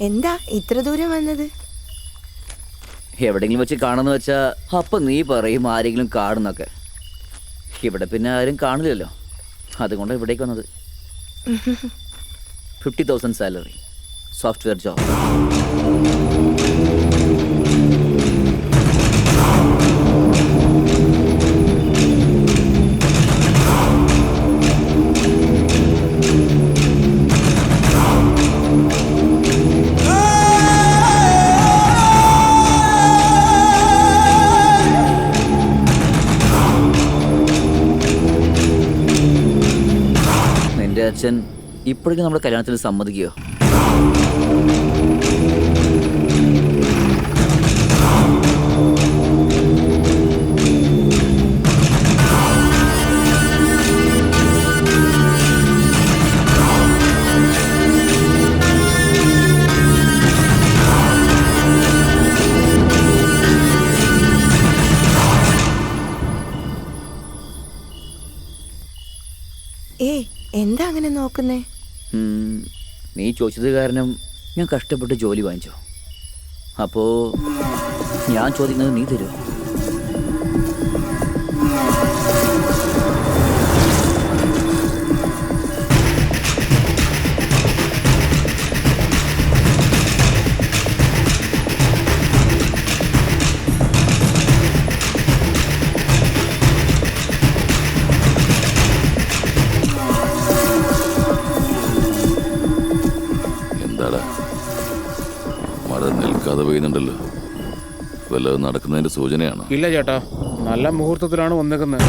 എന്താ ഇത്ര ദൂരം വന്നത്? എവിടെങ്കിലും വെച്ച് കാണുന്ന വെച്ചാ അപ്പൊ നീ പറയും ആരെങ്കിലും കാണുന്നൊക്കെ. ഇവിടെ പിന്നെ ആരും കാണില്ലല്ലോ. അതുകൊണ്ട് ഇവിടേക്ക് വന്നത്. Fifty thousand salary. Software job. അച്ഛൻ ഇപ്പോഴേക്കും നമ്മുടെ കല്യാണത്തിന് സമ്മതിക്കുകയോ നോക്കുന്നേ? നീ ചോദിച്ചത് കാരണം ഞാൻ കഷ്ടപ്പെട്ട് ജോലി വാങ്ങിച്ചോ. അപ്പോ ഞാൻ ചോദിക്കുന്നത് നീ തരുമോ പെയ്യുന്നുണ്ടല്ലോ വല്ലതും നടക്കുന്നതിന്റെ സൂചനയാണ്. ഇല്ല ചേട്ടാ നല്ല മുഹൂർത്തത്തിലാണ് വന്നേക്കുന്നത്.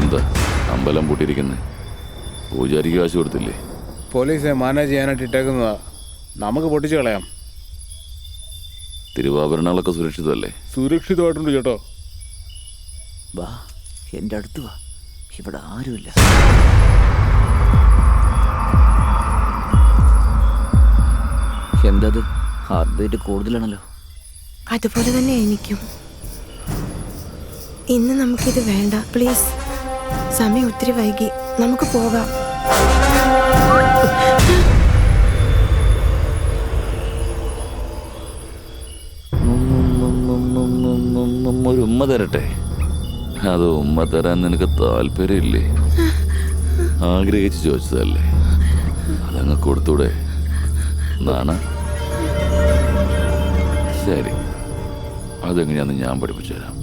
എന്താ അമ്പലം പൂട്ടിയിരിക്കുന്നേ. പൂജാരിക്ക് കാശ് കൊടുത്തില്ലേ? പോലീസ് മാനേജ് ചെയ്യാനായിട്ട് ഇട്ടേക്കുന്നതാ. നമുക്ക് പൊട്ടിച്ചു കളയാം. തിരുവാഭരണങ്ങളൊക്കെ സുരക്ഷിതമല്ലേ? സുരക്ഷിതമായിട്ടുണ്ട് ചേട്ടോ. വാ എന്റെ അടുത്ത് വാ. ഇവിടെ ആരുമില്ല. എന്തത്? ഹാർട്ട് ബീറ്റ് കൂടുതലാണല്ലോ. അതുപോലെ തന്നെ എനിക്കും. ഇന്ന് നമുക്കിത് വേണ്ട. പ്ലീസ് സമയം ഒത്തിരി വൈകി. നമുക്ക് പോകാം. ഒരു ഉമ്മ തരട്ടെ. അത് ഉമ്മ തരാൻ നിനക്ക് താല്പര്യമില്ലേ? ആഗ്രഹിച്ച് ചോദിച്ചതല്ലേ? അതങ്ങ് കൊടുത്തൂടെ. നാണ? ശരി. അതെങ്ങനെയാന്ന് ഞാൻ പഠിപ്പിച്ചു തരാം.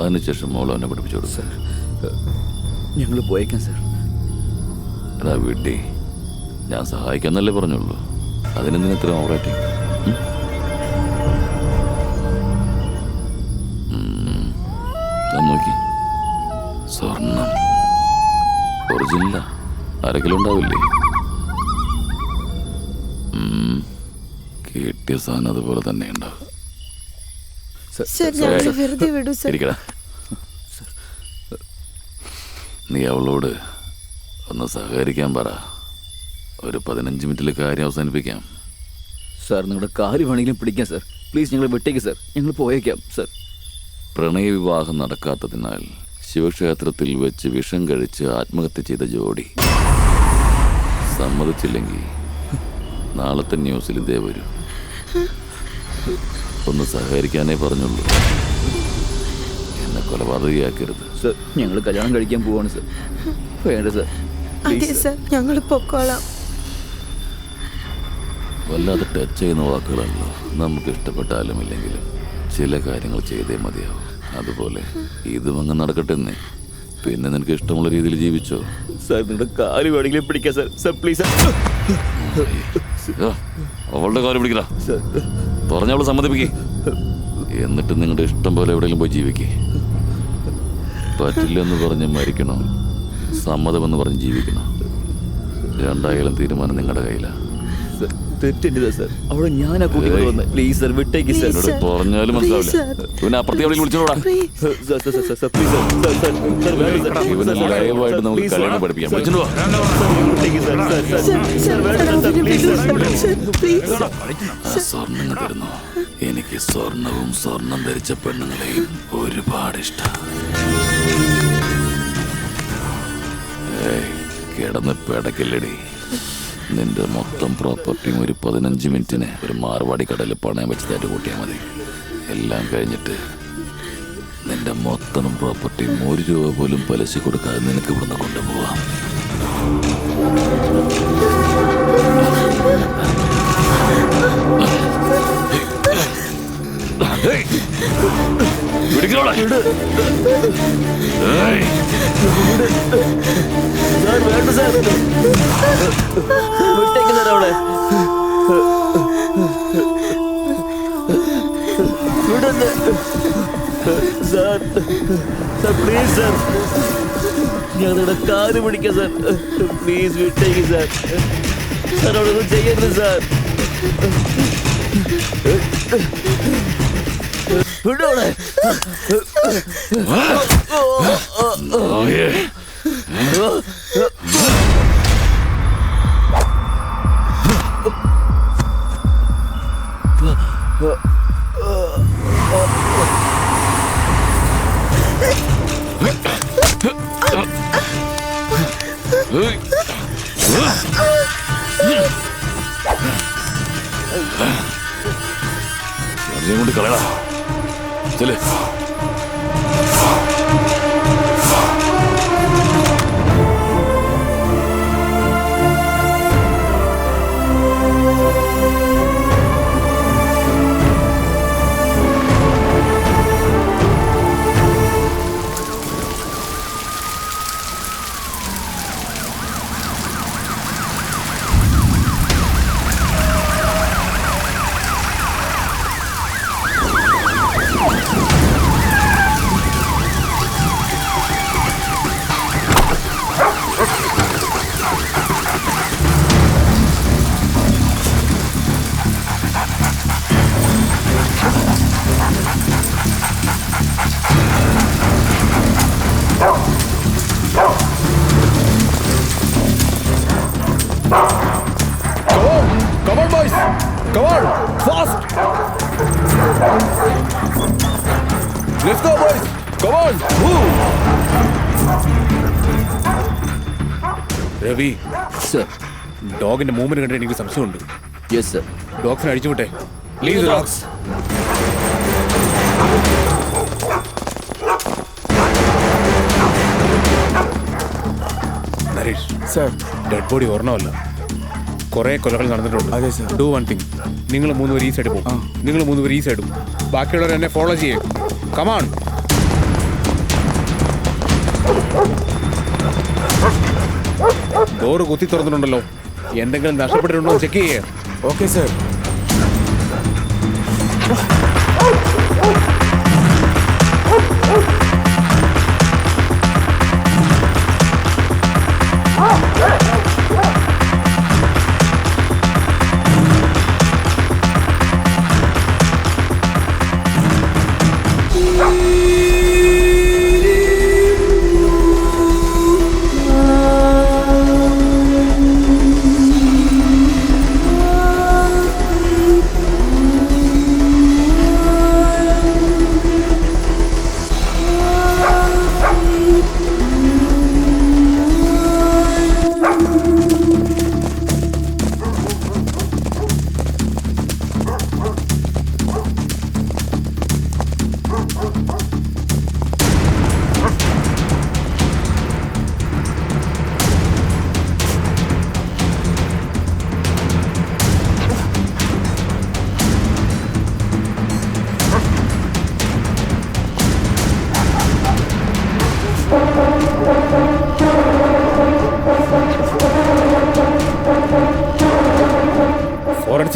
അതിനുശേഷം മോൾ എന്നെ പഠിപ്പിച്ചു കൊടുക്കാം. ഞങ്ങൾ പോയേക്കാം സാർ. എടാ വീട്ടി ഞാൻ സഹായിക്കാന്നല്ലേ പറഞ്ഞുള്ളൂ. അതിനെന്തിനാ ഇത്ര ഓവറായിട്ടിങ് നോക്കി. സ്വർണം. ഒറിജിനല. ആരെങ്കിലും ഉണ്ടാവില്ലേ. കിട്ടിയ സാധനം അതുപോലെ തന്നെ ഉണ്ടാവും. നീ അവളോട് ഒന്ന് സഹകരിക്കാൻ പറ. ഒരു പതിനഞ്ച് മിനിറ്റിൽ കാര്യം അവസാനിപ്പിക്കാം. സാർ നിങ്ങളുടെ കാൽ വേണമെങ്കിലും പിടിക്കാം സാർ. പ്ലീസ് ഞങ്ങൾ വിട്ടേക്ക് സാർ. ഞങ്ങൾ പോയേക്കാം സാർ. പ്രണയ വിവാഹം നടക്കാത്തതിനാൽ ശിവക്ഷേത്രത്തിൽ വെച്ച് വിഷം കഴിച്ച് ആത്മഹത്യ ചെയ്ത ജോഡി. സമ്മതിച്ചില്ലെങ്കിൽ നാളത്തെ ന്യൂസിൽ ഇതേ വരും. ഒന്ന് സഹകരിക്കാനേ പറഞ്ഞുള്ളൂ. എന്നെ കൊലപാതകയാക്കരുത്. സർ ഞങ്ങൾ കല്യാണം കഴിക്കാൻ പോവാണ് സർ. വേണ്ട സാർ. അതെ സർ. ഞങ്ങൾ പൊക്കോളാം. വല്ലാതെ ടച്ച് ചെയ്യുന്ന വാക്കുകളല്ലോ നമുക്ക് ഇഷ്ടപ്പെട്ടാലും ഇല്ലെങ്കിലും ചില കാര്യങ്ങൾ ചെയ്തേ മതിയാവും. അതുപോലെ ഇതും അങ്ങ് നടക്കട്ടെ എന്നേ പിന്നെ നിനക്ക് ഇഷ്ടമുള്ള രീതിയിൽ ജീവിച്ചോ? സാർ നിങ്ങളുടെ കാൽ വേണമെങ്കിലും പിടിക്കാം സാർ. സാർ പ്ലീസ് അവളുടെ കാൽ പിടിക്കടാ. പറഞ്ഞവൾ സമ്മതിപ്പിക്കേ. എന്നിട്ട് നിങ്ങളുടെ ഇഷ്ടം പോലെ എവിടെയെങ്കിലും പോയി ജീവിക്കേ. പറ്റില്ലെന്ന് പറഞ്ഞ് മരിക്കണോ? സമ്മതമെന്ന് പറഞ്ഞ് ജീവിക്കണം രണ്ടായാലും തീരുമാനം നിങ്ങളുടെ കയ്യിലാണ് സാർ അവിടെ ഞാനാ പ്ലീസ് സാർ വിട്ടേക്ക് സാർ എന്നോട് പറഞ്ഞാലും മനസ്സിലാവില്ല പിന്നെ അപ്പുറത്തെ എവിടെ വിളിച്ചോടാ sir sir sir sir please sir sir sir sir വേണ്ട സാർ ഇവനെ ലൈവായിട്ട് നമുക്ക് കല്യാണം പഠിപ്പിക്കാം സ്വർണങ്ങൾ തരുന്നു എനിക്ക് സ്വർണവും സ്വർണം ധരിച്ച പെണ്ണുങ്ങളെയും ഒരുപാട് ഇഷ്ടം കിടന്ന് പിടക്കില്ലടി നിന്റെ മൊത്തം പ്രോപ്പർട്ടിയും ഒരു പതിനഞ്ച് മിനിറ്റിന് ഒരു മാർവാടി കടലിൽ പണയം വെച്ചതായിട്ട് കൂട്ടിയാൽ മതി എല്ലാം കഴിഞ്ഞിട്ട് നിന്റെ മൊത്തം പ്രോപ്പർട്ടിയും ഒരു രൂപ പോലും പലിശ കൊടുക്കാതെ നിനക്ക് ഇവിടുന്ന് കൊണ്ടുപോവാം സാർ വിട്ടേക്ക് സാർ. അവിടെ. വിടന്ന് സാർ സാർ പ്ലീസ് സാർ. ഞങ്ങളുടെ കാൽ പിടിക്കാം സാർ. പ്ലീസ് വിട്ടേക്ക് സാർ. സാർ അവിടെ ഒന്നും ചെയ്യരുത് സാർ. വിടോടെ ഓയേ അതിനെ കൊണ്ട് കളയടാ चले Fast! Let's go, boys! Come on! Move! Ravi sir ഡോഗിന്റെ movement കണ്ടിട്ട് എനിക്ക് സംശയമുണ്ട് yes sir ഡോഗ്സിനെ അടിച്ചുവിട്ടെ please dogs Naresh sir dead body ഓർണമല്ല കുറെ കൊലകൾ നടന്നിട്ടുണ്ട്. ഡു വൺ തിങ് നിങ്ങൾ മൂന്ന് പേര് ഈ സൈഡ് പോകും നിങ്ങൾ മൂന്ന് പേര് ഈ പോകും ബാക്കിയുള്ളവർ എന്നെ ഫോളോ ചെയ്യേ. കമാൺ ഡോറ് കുത്തി തുറന്നിട്ടുണ്ടല്ലോ. എന്തെങ്കിലും നഷ്ടപ്പെട്ടിട്ടുണ്ടോ? ചെക്ക് ചെയ്യേ. Okay sir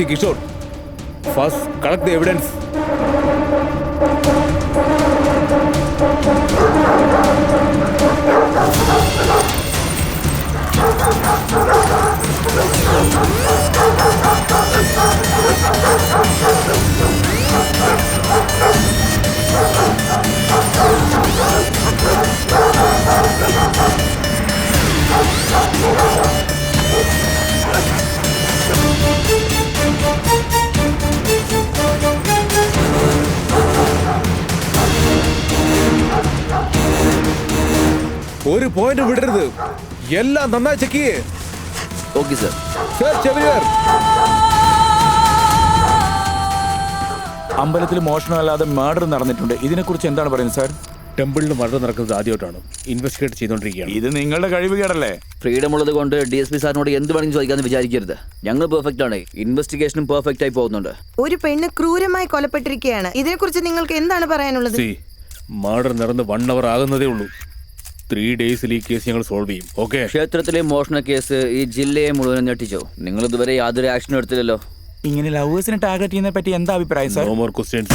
Kishore first collect the evidence ഒരു പോയിന്റ് വിടരുത്. എല്ലാം നന്നായി ചെക്ക് ചെയ്യേ. ഓക്കെ സർ സെർച്ച് എവരിവെയർ അമ്പലത്തിൽ മോഷണമല്ലാതെ മർഡർ നടന്നിട്ടുണ്ട്. ഇതിനെക്കുറിച്ച് എന്താണ് പറയുന്നത് സാർ ടെമ്പിളിൽ മർഡർ നടക്കുന്നത് ആദ്യമായിട്ടാണ്. ഇൻവെസ്റ്റിഗേറ്റ് ചെയ്തുകൊണ്ടിരിക്കുകയാണ്. ഇത് നിങ്ങളുടെ കഴിവ് കേടല്ലേ? ഫ്രീഡം ഉള്ളത് കൊണ്ട് ഡി എസ് പി സാറിനോട് എന്ത് വേണമെങ്കിലും ചോദിക്കാന്ന് വിചാരിക്കരുത്. ഞങ്ങൾ പെർഫെക്റ്റ് ആണ്. ഇൻവെസ്റ്റിഗേഷനും പെർഫെക്റ്റ് ആയി പോകുന്നുണ്ട്. ഒരു പെണ്ണ് ക്രൂരമായി കൊലപ്പെട്ടിരിക്കുകയാണ്. ഇതിനെക്കുറിച്ച് നിങ്ങൾക്ക് എന്താണ് പറയാനുള്ളത്? സി മർഡർ നടന്ന് വൺ അവർ ആകുന്നതേ ഉള്ളൂ. ത്രീ ഡേയ്സിൽ ഈ കേസ് ഞങ്ങൾ സോൾവ് ചെയ്യും. ഓക്കെ ക്ഷേത്രത്തിലെ മോഷണ കേസ് ഈ ജില്ലയെ മുഴുവൻ ഞെട്ടിച്ചോ? നിങ്ങൾ ഇതുവരെ യാതൊരു ആക്ഷനും എടുത്തില്ലല്ലോ. ഇങ്ങനെ ലവേഴ്സിനെ ടാർഗറ്റ് ചെയ്യുന്നതിനെ പറ്റി എന്താ അഭിപ്രായം സർ നോ മോർ ക്വസ്റ്റ്യൻസ്